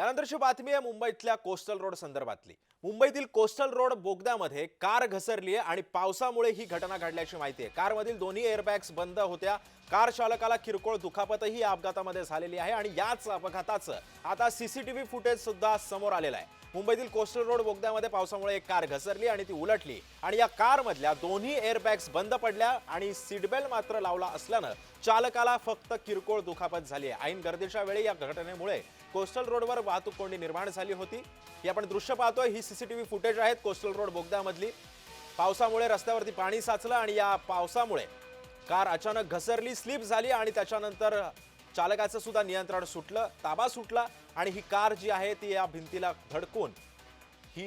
यानंतरची बातमी आहे मुंबईतल्या कोस्टल रोड संदर्भातली. मुंबईतील कोस्टल रोड बोगद्यामध्ये कार घसरली आहे आणि पावसामुळे ही घटना घडल्याची माहिती आहे. कारमधील दोन्ही एअरबॅग्स बंद होत्या. कार चालकाला किरकोळ दुखापतही या अपघातामध्ये झालेली आहे आणि याच अपघाताचं आता सीसीटीव्ही फुटेज सुद्धा समोर आलेलं आहे. मुंबईतील कोस्टल रोड बोगद्यामध्ये पावसामुळे एक कार घसरली आणि ती उलटली आणि या कारमधल्या दोन्ही एअरबॅग्स बंद पडल्या आणि सीटबेल्ट मात्र लावला असल्यानं चालकाला फक्त किरकोळ दुखापत झाली आहे. ऐन गर्दीच्या वेळी या घटनेमुळे कोस्टल रोडवर वाहतूक कोंडी निर्माण झाली होती. ही आपण दृश्य पाहतोय. ही सीसीटीव्ही फुटेज आहेत कोस्टल रोड बोगद्यामधली. पावसामुळे रस्त्यावरती पाणी साचलं आणि या पावसामुळे कार अचानक घसरली स्लिप झाली आणि त्याच्यानंतर चालकाचं सुद्धा नियंत्रण सुटलं ताबा सुटला आणि ही कार जी आहे ती या भिंतीला धडकून ही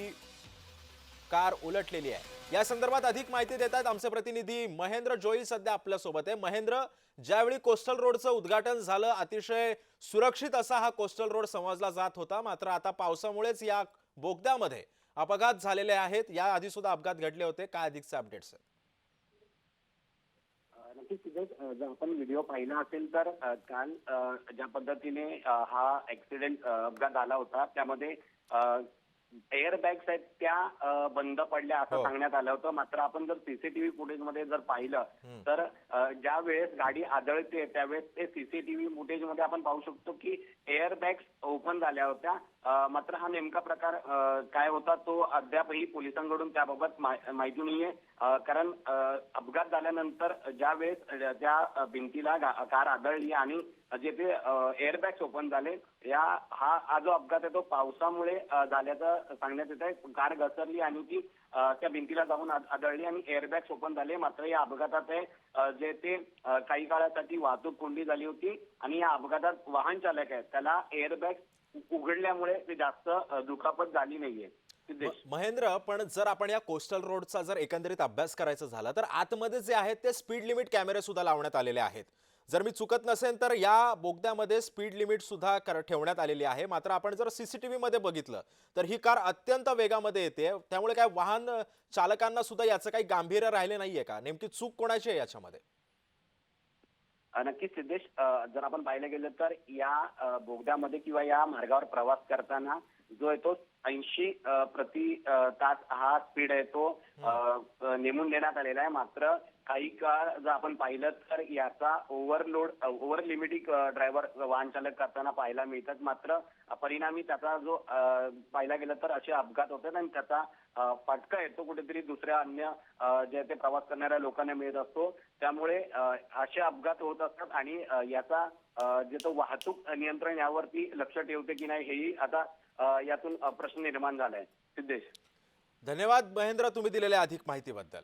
कार उलटलेली आहे. या संदर्भात अधिक माहिती देतात आमचे प्रतिनिधी महेंद्र जोईल सध्या आपल्यासोबत आहे. महेंद्र ज्यावेळी कोस्टल रोडचं उद्घाटन झालं अतिशय सुरक्षित असा हा कोस्टल रोड समजला जात होता. मात्र आता पावसामुळेच या बोगद्यामध्ये अपघात झालेले आहेत. या आधी सुद्धा अपघात घडले होते. काय अधिकचे अपडेट्स आहेत? नक्कीच आपण व्हिडिओ पाहिला असेल तर काल ज्या पद्धतीने हा ऍक्सिडेंट अपघात झाला होता त्यामध्ये एअर बॅग्स आहेत त्या बंद पडल्या असं हो. सांगण्यात आलं होतं. मात्र आपण जर सीसीटीव्ही फुटेजमध्ये जर पाहिलं तर ज्या वेळेस गाडी आदळते त्यावेळेस ते सीसीटीव्ही फुटेजमध्ये आपण पाहू शकतो की एअर बॅग्स ओपन झाल्या होत्या. मात्र हा नेमका प्रकार काय होता तो अद्यापही पोलिसांकडून त्याबाबत माहिती नाहीये. कारण अपघात झाल्यानंतर ज्या वेळेस त्या भिंतीला कार आदळली आणि जे ते एअरबॅग्स ओपन झाले या हा हा जो अपघात आहे तो पावसामुळे झाल्याचं सांगण्यात येत आहे कार घसरली आणि ती त्या भिंतीला जाऊन आदळली आणि एअरबॅग्स ओपन झाले. मात्र या अपघातात जे ते काही काळासाठी वाहतूक कोंडी झाली होती आणि या अपघातात वाहन चालक आहे त्याला एअरबॅग उघडल्यामुळे ते जास्त दुखापत झाली नाहीये. महेंद्र पण जर आपण या कोस्टल रोडचा जर एकंदरीत अभ्यास करायचा झाला तर आतमध्ये जे आहेत ते स्पीड लिमिट कॅमेरे सुद्धा लावण्यात आलेले आहेत. जर मी चुकत नसेल तर या बोगद्यामध्ये स्पीड लिमिट सुद्धा कर- ठेवण्यात आलेली आहे. मात्र आपण जर सीसीटीव्ही मध्ये बघितलं तर ही कार अत्यंत वेगामध्ये येते. त्यामुळे काय वाहन चालकांना सुद्धा याचं काही गांभीर्य राहिले नाहीये का? नेमकी चूक कोणाची आहे याच्यामध्ये? नक्कीच सिद्धेश जर आपण पाहिलं गेलं तर या बोगद्यामध्ये किंवा या मार्गावर प्रवास करताना जो आहे तो ऐंशी प्रति तास हा स्पीड आहे तो नेमून देण्यात आलेला आहे. मात्र काही काळ जर आपण पाहिलं तर याचा ओव्हरलोड ओव्हर लिमिटिंग ड्रायव्हर वाहन चालक करताना पाहायला मिळतात. मात्र परिणामी त्याचा जो पाहिला पाहायला तर असे अपघात होतात आणि त्याचा फटका येतो कुठेतरी दुसऱ्या अन्य जे ते प्रवास करणाऱ्या लोकांना मिळत असतो. त्यामुळे असे अपघात होत असतात आणि याचा जे तो वाहतूक नियंत्रण यावरती लक्ष ठेवते की नाही हेही आता यातून प्रश्न निर्माण झालाय. सिद्धेश. धन्यवाद महेंद्र तुम्ही दिलेल्या अधिक माहितीबद्दल.